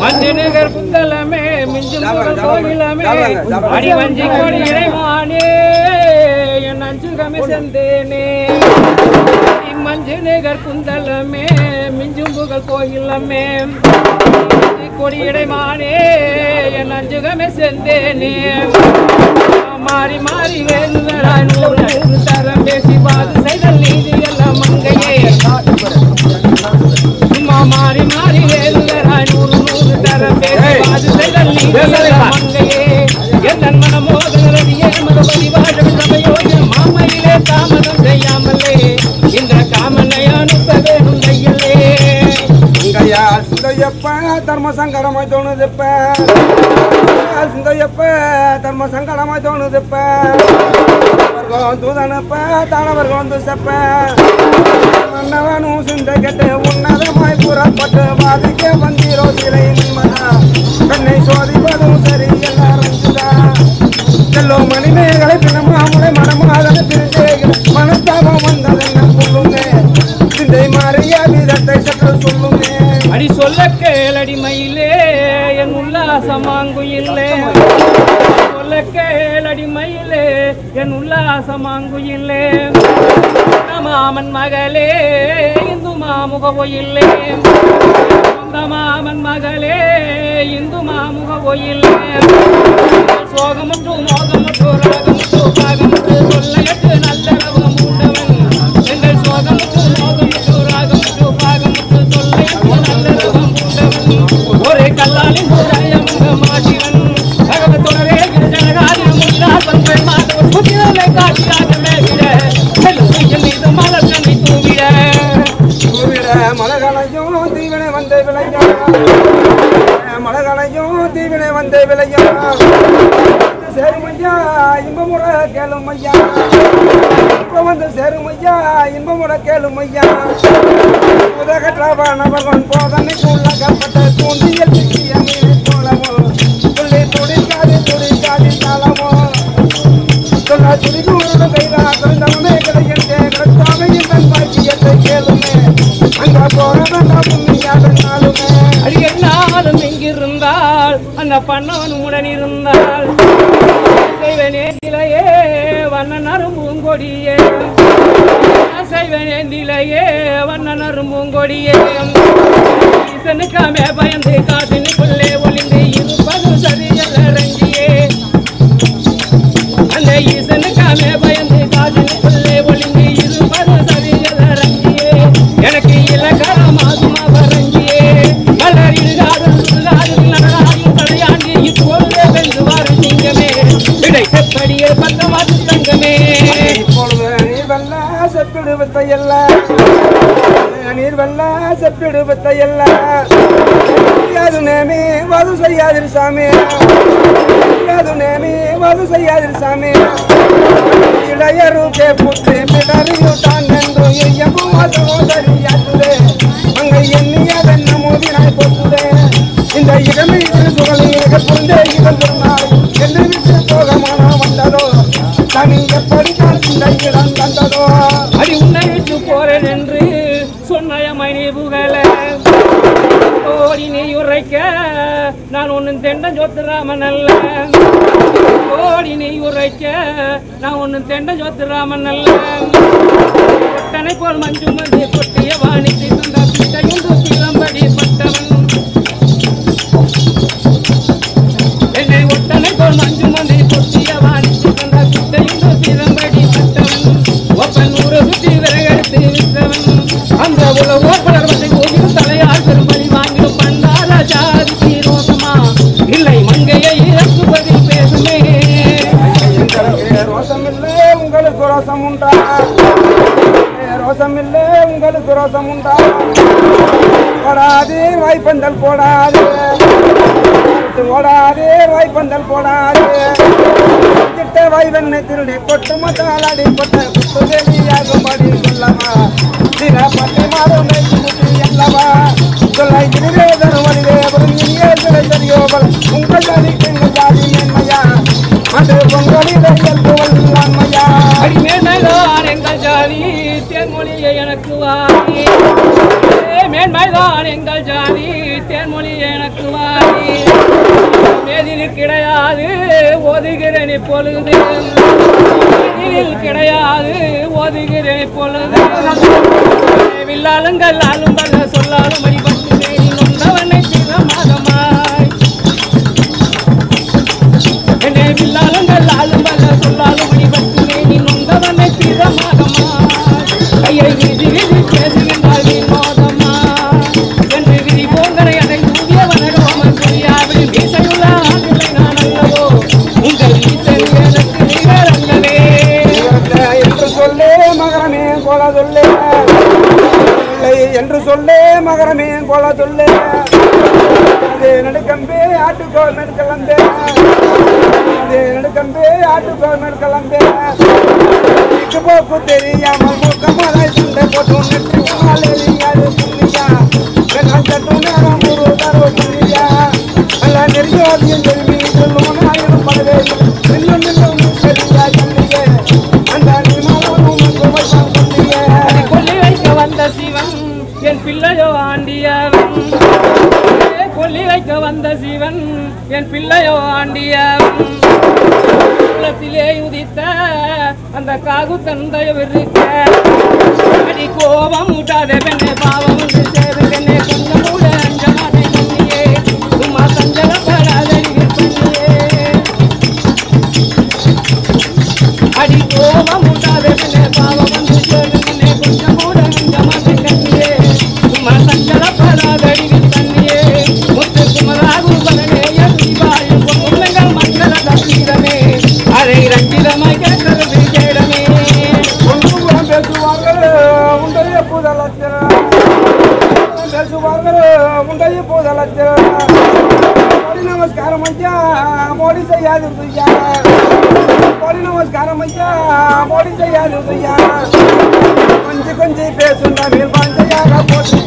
மஞ்சநகர் புத்தலமே மிஞ்சும் கோயிலமே அடி வஞ்சி கொடி இறைமானே என் அஞ்சுகமே செந்தேனே மஞ்சநகர் குந்தலமே மிஞ்சும் புகழ் கோயிலமே கொடி இடைமானே என் அஞ்சுகமே செந்தேனே மாறி மாறி வேண்டுதலாய் நூறு தரம் பேசி பாது செய்தல் நீதி எல்லாம் மங்கையே சும்மா மாறி மாறி வேண்டுதலாய் சிந்தையப்ப தர்ம சங்கடமாய் தோணுதுப்ப. சிந்தையப்ப தர்ம சங்கடமாய் தோணுதுப்ப தூதனப்ப தானவர்கள் வந்து செப்ப மன்னவனும் சிந்தை கெட்டு உன்ன கேளடிமையிலே என் உல்லாசமாங்குயிலே. சொல்ல கேளடி மயிலே என் உல்லாசமாங்குயிலே. மாமன் மகளே இந்து மாமுக ஒயிலே. மாமன் மகளே இந்து மாமுக ஒயிலே. சோகமுற்று மோகமுற்று ராகமுற்று பாகமுற்று சொல்லையற்று நல்லளவு கொண்டு விளையா சேருமையா இன்பமுறை கேளும் ஐயா இப்ப வந்து சேருமையா இன்பமுறை கேளும் ஐயா உதகற்றவனவன் போதனைக்கு உள்ளகப்பட்ட தூண்டியல் சிக்கிய மீனை போலவோ? துள்ளி துடிக்காது துடிக்காது தாளமோ? சொல்ல துடிக்கும் செய்தா தொலைந்தவனே எங்கிருந்தால் பண்ணவன் உடன் இருந்தால். செய்வனேந்திலையே வண்ணனரும் பூங்கொடியே செய்வனேந்திலையே வண்ணனரும் பூங்கொடியே ஈசனுக்காமே பயந்து காட்டினுக்குள்ளே செப்பிடு நீர் வெல்ல செப்பிடு வித்தையல்ல செய்யாது வது செய்யாதிரு சாமி. செய்யாது நேமி வது செய்யாதிரு சாமி. இளையருக்கே புத்து பிடறியு தான் என்று எய்யமும் அதுவும் சரியாக்குதே. அங்க எண்ணியதென்ன மோதினாய் போக்குதே இந்த இடமே உரைக்க நான் ஒன்னும் தெண்ட ஜோத்துராமன் அல்ல. ஓடி நீ உரைக்க நான் ஒன்னும் தெண்ட ஜோத்துராமன் அல்ல. ஒட்டனை போல் மஞ்சு மந்தி கொட்டிய வாணிக்கு ரோசமில்லை உங்களுக்கு ரசம் உண்டா? போடாதே வாய்ப்பந்தல் போடாதே. ஓடாதே வாய்ப்பந்தல் போடாதே. திட்ட வாய்வெண்ணை திருடி கொட்டு மத்தால் அடிப்பட்ட குத்துதேவியாகும்படி சொல்லமா சில பட்டை மாதம் அல்லவா? சொல்லை திருவேதன் வழிவே வரும் இங்கே சிலை தெரியோபல். உங்கள் ஜாதிக்கு ஜாதி மேன்மையா அது பொங்கலில் இயல்புவல்லான்மையா அடிமேன்மைதான் எங்கள் ஜாதி. தேன்மொழியை எனக்கு வாரி மேன்மைதான் எங்கள் ஜாதி தேன்மொழியை எனக்கு வாரி மேதினில் கிடையாது ஒதுகிறேன் இப்பொழுது. மேதினில் கிடையாது ஒதுகிறேன் இப்பொழுது. வில்லாளுங்கள் ஆளும் சொல்லாலும் வழிபட்டு சிவமாதமாய் என்னை வில்லாளுங்கள் ஆளும் சொல்லாலும் மீன் போல சொல்லு. அது நடுக்கம்பே ஆட்டுக்கோள் மெடுக்கலம்பே அது நடுக்கம்பே ஆட்டுக்கோள் மெடுக்கலம்பே இக்கு போக்கு தெரியாமல் மூக்கமலை சண்டை போட்டு நெற்றி உமாலே நீயாது புண்ணியா நான் சட்டு நேரம் ஒரு தரவு புண்ணியா வந்த என் பிள்ளையோ ஆண்டியவன். குலத்திலே உதித்த அந்த காகு தந்தையவிருக்க அடி கோபம் ஊட்டாத பெண்ணே பாவம் உண்டு சேரு பெண்ணே అందరూ ఉంటాయి పూజలు కోడి నమస్కారం అయ్యా మోడీ చెయ్యాలి రుయ్యా కోడి నమస్కారం అయ్యా మోడీ చెయ్యాలి రుయ్యా కొంచెం కొంచెం పేసున్నా మీరు పని చేయాలి